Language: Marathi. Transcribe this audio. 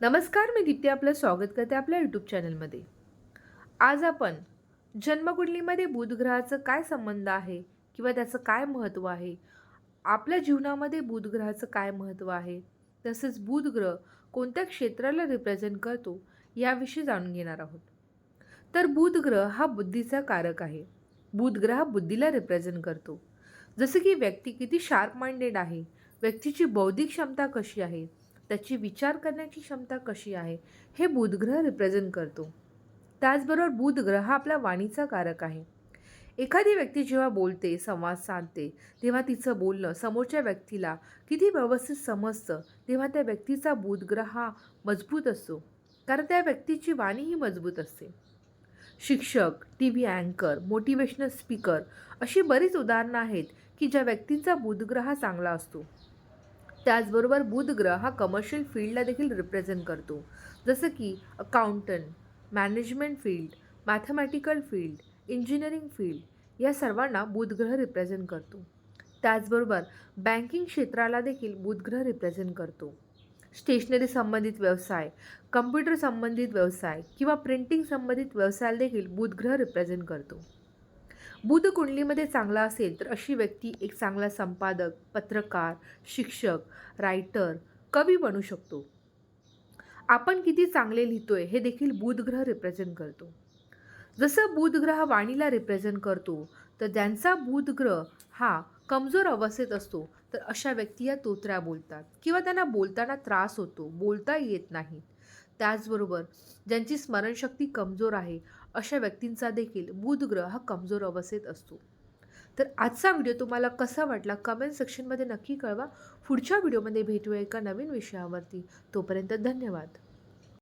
नमस्कार मी दीप्ती आपलं स्वागत करते आपल्या यूट्यूब चॅनलमध्ये आज आपण जन्मकुंडलीमध्ये बुधग्रहाचं काय संबंध आहे किंवा त्याचं काय महत्त्व आहे आपल्या जीवनामध्ये बुधग्रहाचं काय महत्त्व आहे तसेच बुध ग्रह कोणत्या क्षेत्राला रिप्रेझेंट करतो याविषयी जाणून घेणार आहोत. तर बुधग्रह हा बुद्धीचा कारक आहे. बुधग्रह हा बुद्धीला रिप्रेझेंट करतो. जसं की व्यक्ती किती शार्प माइंडेड आहे व्यक्तीची बौद्धिक क्षमता कशी आहे त्याची विचार करण्याची क्षमता कशी आहे हे बुधग्रह रिप्रेझेंट करतो. त्याचबरोबर बुधग्रह हा आपल्या वाणीचा कारक आहे. एखादी व्यक्ती जेव्हा बोलते संवाद साधते तेव्हा तिचं बोलणं समोरच्या व्यक्तीला किती व्यवस्थित समजतं तेव्हा त्या व्यक्तीचा बुधग्रह हा मजबूत असतो. कारण त्या व्यक्तीची वाणी ही मजबूत असते. शिक्षक टी व्ही अँकर मोटिवेशनल स्पीकर अशी बरीच उदाहरणं आहेत की ज्या व्यक्तींचा बुधग्रह चांगला असतो. त्याचबरोबर बुध ग्रह हा कमर्शियल फील्डला देखील रिप्रेझेंट करतो. जसं की accountant management field mathematical field engineering field या सर्वांना बुधग्रह रिप्रेझेंट करतो. त्याचबरोबर बँकिंग क्षेत्राला देखील बुधग्रह रिप्रेझेंट करतो. स्टेशनरी संबंधित व्यवसाय कम्प्युटर संबंधित व्यवसाय किंवा प्रिंटिंग संबंधित व्यवसायाला देखील बुधग्रह रिप्रेझेंट करतो. बुध कुंडलीमध्ये चांगला असेल तर अशी व्यक्ती एक चांगला संपादक पत्रकार शिक्षक रायटर कवी बनू शकतो. आपण किती चांगले लिहितोय हे देखील बुधग्रह रिप्रेझेंट करतो. जसं बुधग्रह वाणीला रिप्रेझेंट करतो तर ज्यांचा बुधग्रह हा कमजोर अवस्थेत असतो तर अशा व्यक्ती या तोत्र्या बोलतात. किंवा त्यांना बोलताना त्रास होतो बोलता येत नाही. त्याचबरोबर ज्यांची स्मरणशक्ती कमजोर आहे अशा व्यक्तींचा देखील बुधग्रह हा कमजोर अवस्थेत असतो. तर आजचा व्हिडिओ तुम्हाला कसा वाटला कमेंट सेक्शनमध्ये नक्की कळवा. पुढच्या व्हिडिओमध्ये भेटूया एका नवीन विषयावरती. तोपर्यंत धन्यवाद.